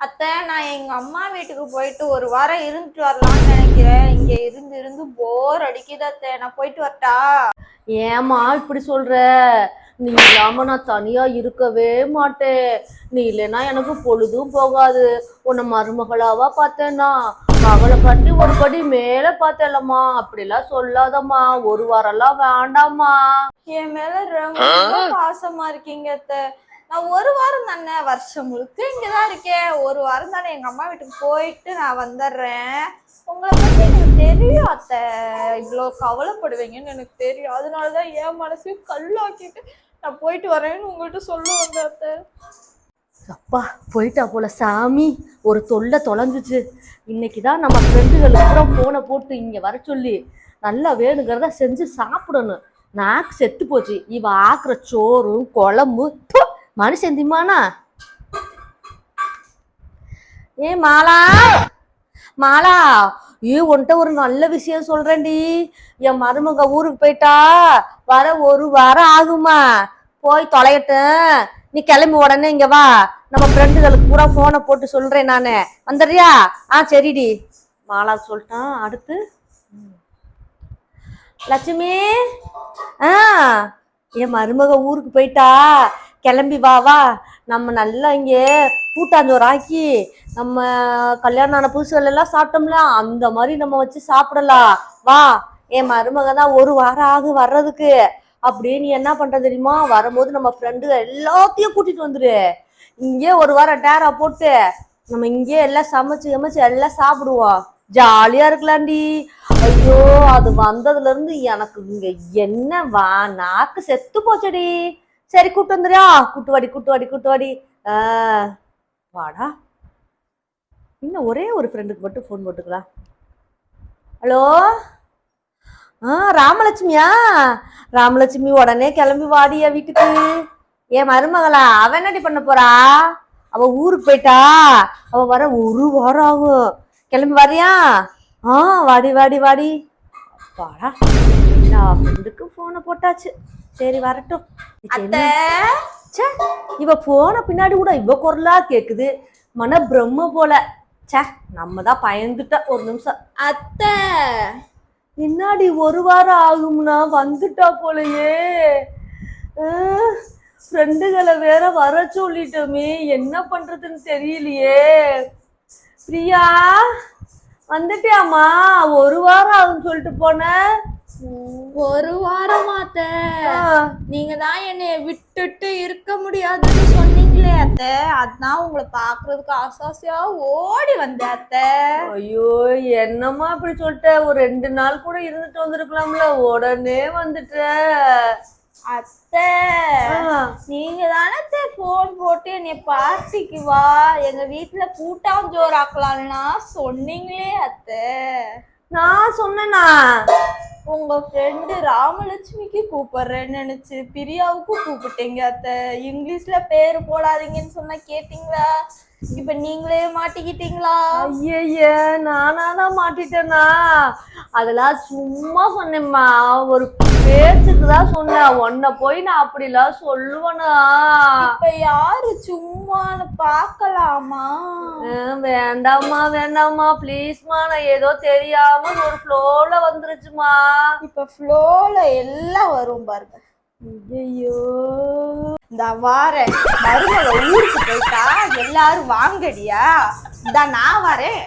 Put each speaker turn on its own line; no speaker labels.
அத்தை நான் எங்க அம்மா வீட்டுக்கு போயிட்டு ஒரு வாரம் இருந்துட்டு வரலாம்னு நினைக்கிறேன். இங்க இருந்து இருந்து போர் அடிக்குது அத்தை. நான் போயிட்டு வரட்டா?
ஏம்மா இப்படி சொல்ற? நீ இல்லாம நான் தனியா இருக்கவே மாட்டேன். நீ இல்லைன்னா எனக்கு பொழுதும் போகாது. உன்னை மருமகளாவா பார்த்தேன்னா மகளை கட்டி ஒரு படி மேல பார்த்தேலம்மா. அப்படிலாம் சொல்லாதம்மா. ஒரு வாரம்லாம் வேண்டாம்மா.
என் மேல ரொம்ப பாசமா இருக்கீங்க அத்தை. நான் ஒரு வாரம் தானே வருஷம் முழுக்க இங்கதான் இருக்கேன். ஒரு வாரம் தானே எங்க அம்மா வீட்டுக்கு போயிட்டு நான் வந்துடுறேன். உங்களை பத்தி எனக்கு தெரியும் அத்தை. இவ்வளோ கவலைப்படுவீங்கன்னு எனக்கு தெரியும். அதனாலதான் என் மனசையும் கல்லாக்கிட்டு நான் போயிட்டு வரேன்னு உங்கள்கிட்ட சொல்ல வந்தேன் அத்தை.
அப்பா போயிட்டா போல சாமி. ஒரு தொல்லை தொலைஞ்சிச்சு. இன்னைக்கு தான் நம்ம ஃப்ரெண்டுகள் அப்புறம் ஃபோனை போட்டு இங்கே வர சொல்லி நல்லா வேணுங்கிறத செஞ்சு சாப்பிடணும். நாக்கு செத்து போச்சு. இவ ஆக்குற சோறும் குழம்பு மனுஷன் திம்மானா? ஏ மாலா! மாலா ஏ உன்கிட்ட ஒரு நல்ல விஷயம் சொல்றேன்டி. என் மருமக ஊருக்கு போயிட்டா வர ஒரு வாரம் ஆகுமா? போய் தொலையட்டும். நீ கிளம்பி உடனே இங்க வா. நம்ம ஃப்ரெண்டுகளுக்கு பூரா போனை போட்டு சொல்றேன் நானு. வந்துடுறியா? ஆ சரிடி. மாலா சொல்லிட்டான். அடுத்து? லட்சுமி? ஆ என் மருமக ஊருக்கு போயிட்டா. கிளம்பி வா வா. நம்ம நல்லா இங்கே கூட்டாஞ்சோறு ஆக்கி நம்ம கல்யாணம் ஆன புதுசுகள் எல்லாம் சாப்பிட்டோம்ல அந்த மாதிரி நம்ம வச்சு சாப்பிடலாம். வா. என் மருமக தான் ஒரு வாரம் ஆகும் வர்றதுக்கு. அப்படியே நீ என்ன பண்ற தெரியுமா? வரும்போது நம்ம ஃப்ரெண்டு எல்லாத்தையும் கூட்டிட்டு வந்துரு. இங்கே ஒரு வாரம் டேரா போட்டு நம்ம இங்கே எல்லாம் சமைச்சு சமைச்சு எல்லாம் சாப்பிடுவோம். ஜாலியா இருக்கலாம்டி. ஐயோ அது வந்ததுல இருந்து எனக்கு இங்க என்ன வா நாக்கு செத்து போச்சடி. சரி கூட்டு வந்துடுறியா? கூட்டு வாடி கூட்டு வாடி கூட்டு வாடி. ஆ, வாடா. இன்னும் ஒரே ஒரு ஃப்ரெண்டுக்கு மட்டும் ஃபோன் போட்டுக்கலாம் ஹலோ ஆ ராமலட்சுமியா? ராமலட்சுமி உடனே கிளம்பி வாடியா வீட்டுக்கு. என் மருமகளா அவன் என்னடி பண்ண போறா? அவ ஊருக்கு போயிட்டா? அவ வர ஒரு வாரம் ஆகும். கிளம்பி வரியா ஆ வாடி வாடி வாடி. வாடா. எல்லா ஃப்ரெண்டுக்கும் ஃபோனை போட்டாச்சு. சரி வரட்டும்.
அத்தை.
ச்சே இவ போன பின்னாடி கூட இவ குரலா கேக்குது. மன பிரம்ம போல. ச்சே நம்ம தான் பயந்துட்ட ஒரு நிமிஷம்.
அத்தை.
பின்னாடி ஒரு வாரம் ஆகும்னா வந்துட்டா போலயே. ஃப்ரெண்டுகளை வேற வர சொல்லிட்டோமே. என்ன பண்றதுன்னு தெரியலையே. பிரியா வந்துட்டியாம்மா? ஒரு வாரம் ஆகும்னு சொல்லிட்டு போனேன்
ஒரு வாரமா அத்தை. நீங்க தான் என்னைய விட்டுட்டு இருக்க முடியாதுன்னு சொன்னீங்களே அத்தை. அதான் உங்களை பாக்குறதுக்கு ஆசாசியா ஓடி வந்தேன் அத்தை.
ஐயோ என்னம்மா இப்படி சொல்லிட்ட? ஒரு ரெண்டு நாள் கூட இருந்துட்டு வந்திருக்கலாம்ல. உடனே வந்துட்ட.
அத்தை நீங்க தானே போன் போட்டு என்னைய பார்ட்டிக்கு வா. எங்க வீட்டுல கூட்டாஞ்சோறு ஆக்கலாம்னா சொன்னீங்களே அத்தை.
நான் சொன்னேனா?
உங்க ஃப்ரெண்டு ராமலட்சுமிக்கு கூப்பிடுறேன்னு நினைச்சு பிரியாவுக்கும் கூப்பிட்டீங்க அத்தை. இங்கிலீஷ்ல பேர் போடாதீங்கன்னு சொன்னா கேட்டீங்களா? இப்ப நீங்களே மாட்டிக்கிட்டீங்களா?
நானாக தான் மாட்டிட்டேனா? அதெல்லாம் சும்மா சொன்னேம்மா. ஒரு பேச்சுக்கு தான் சொன்னேன். உன்னை போய் நான் அப்படிலாம் சொல்லுவேனா?
இப்ப யாரு சும்மான்னு பார்க்கலாமா?
அஹ், வேண்டாம்மா வேண்டாம்மா. ப்ளீஸ்மா நான் ஏதோ தெரியாம ஒரு ஃப்ளோல வந்துருச்சுமா.
இப்ப ஃப்ளோல எல்லாம் வரும் பாருங்க.
ஐயோ
இந்த வாரேன் மருமக ஊருக்கு போயிட்டா? எல்லாரும் வாங்கடியா? இந்த நான் வரேன்.